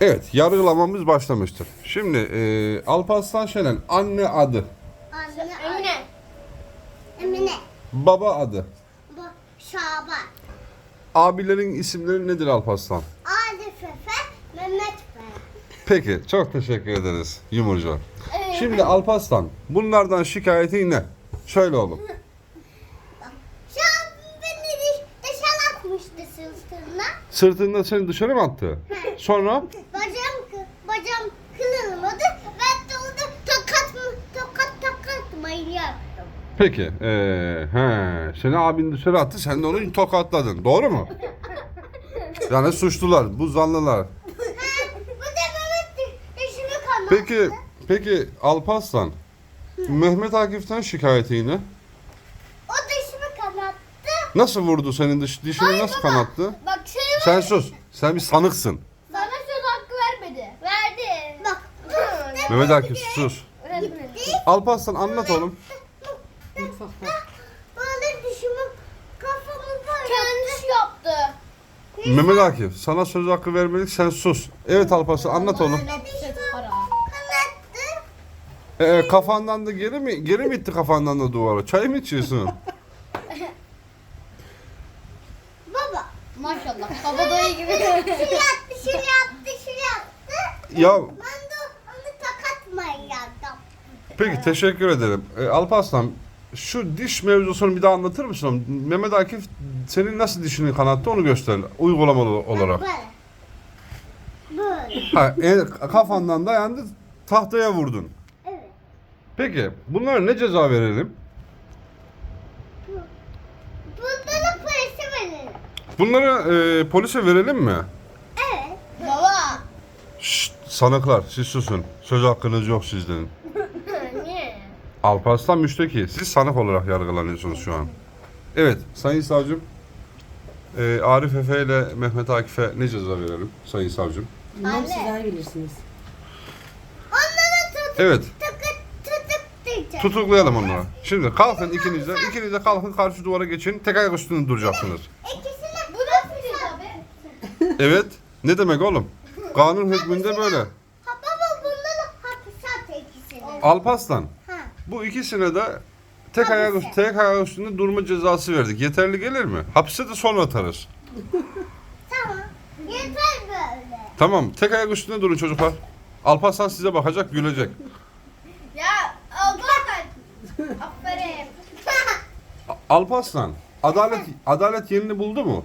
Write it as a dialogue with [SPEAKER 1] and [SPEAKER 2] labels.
[SPEAKER 1] Evet, yargılamamız başlamıştır. Şimdi e, Alparslan Şenen anne adı,
[SPEAKER 2] Anne
[SPEAKER 3] Emine.
[SPEAKER 2] Emine.
[SPEAKER 1] baba adı,
[SPEAKER 2] Bu Şaban.
[SPEAKER 1] abilerin isimleri nedir Alparslan?
[SPEAKER 2] Arif Efe. Mehmet Efe.
[SPEAKER 1] Peki, çok teşekkür ederiz Yumurcu. Şimdi Alparslan, bunlardan şikayetin ne? Söyle oğlum.
[SPEAKER 2] Şu an beni diş, dışarı atmıştı sırtına.
[SPEAKER 1] Sırtında seni dışarı mı attı? Sonra?
[SPEAKER 2] Bacağım, bacağım kırılmadı. Ben de orada tokat mı, tokat tokat mayın yaptım.
[SPEAKER 1] Peki, e, he, seni abin dışarı attı, sen de onu tokatladın. Doğru mu? Yani suçlular, bu zanlılar.
[SPEAKER 2] Ha, bu da Mehmet dişimi kanattı.
[SPEAKER 1] Peki, peki Alparslan, Mehmet Akif'ten şikayetin ne? Nasıl vurdu senin dış, dişini nasıl kanattı?
[SPEAKER 3] Bak şey var.
[SPEAKER 1] Sen sus. Sen bir sanıksın.
[SPEAKER 3] Sana söz hakkı vermedi. Verdi.
[SPEAKER 2] Bak.
[SPEAKER 1] Mehmet Akif sus. Alparslan anlat oğlum.
[SPEAKER 2] Böyle dişimi kafamı böyle.
[SPEAKER 3] Kendisi yaptı.
[SPEAKER 1] Mehmet Akif sana söz hakkı vermedik sen sus. Evet Alparslan anlat oğlum.
[SPEAKER 2] Kanattı.
[SPEAKER 1] Ee, kafandan da geri mi geri mi itti kafandan da duvara? Çay mı içiyorsun?
[SPEAKER 2] Baba.
[SPEAKER 3] Maşallah. Kabadayı gibi.
[SPEAKER 2] Şu yaptı, şu yaptı, şu yaptı.
[SPEAKER 1] ya
[SPEAKER 2] Ben de onu tokat mayın yaptım.
[SPEAKER 1] peki teşekkür ederim. Ee, Alparslan şu diş mevzusunu bir daha anlatır mısın? oğlum? Mehmet Akif senin nasıl dişini kanattı onu göster uygulamalı olarak.
[SPEAKER 2] Böyle. Böyle.
[SPEAKER 1] Ha, el, kafandan dayandı tahtaya vurdun.
[SPEAKER 2] Evet.
[SPEAKER 1] Peki bunlara ne ceza verelim?
[SPEAKER 2] Bunlara parası verelim.
[SPEAKER 1] Bunları e, polise verelim mi?
[SPEAKER 2] Evet.
[SPEAKER 3] Baba.
[SPEAKER 1] Şşt, sanıklar siz susun. Söz hakkınız yok sizden.
[SPEAKER 3] Niye?
[SPEAKER 1] Alparslan müşteki. Siz sanık olarak yargılanıyorsunuz şu an. Evet Sayın Savcım. e, Arif Efe ile Mehmet Akif'e ne ceza verelim Sayın Savcım?
[SPEAKER 4] Bilmem
[SPEAKER 2] Anne.
[SPEAKER 4] siz daha iyi bilirsiniz.
[SPEAKER 2] Onlara tutup
[SPEAKER 1] Evet
[SPEAKER 2] diyeceğim.
[SPEAKER 1] tutuklayalım onları. Şimdi kalkın ikiniz de. İkiniz de kalkın karşı duvara geçin. Tek ayak üstünde duracaksınız.
[SPEAKER 2] İkisine
[SPEAKER 3] Bu nasıl ceza be?
[SPEAKER 1] Evet. Ne demek oğlum? Kanun hükmünde böyle.
[SPEAKER 2] Ha baba bunları hapise at ikisini.
[SPEAKER 1] Alparslan.
[SPEAKER 2] Ha.
[SPEAKER 1] Bu ikisine de tek ayak,
[SPEAKER 2] Hapise.
[SPEAKER 1] tek ayak üstünde durma cezası verdik. Yeterli gelir mi? Hapise de sonra atarız.
[SPEAKER 2] Tamam. Yeter böyle.
[SPEAKER 1] Tamam. Tek ayak üstünde durun çocuklar. Alparslan size bakacak, gülecek.
[SPEAKER 3] Ya Alparslan. Aferin.
[SPEAKER 1] A- Alparslan, adalet adalet yerini buldu mu?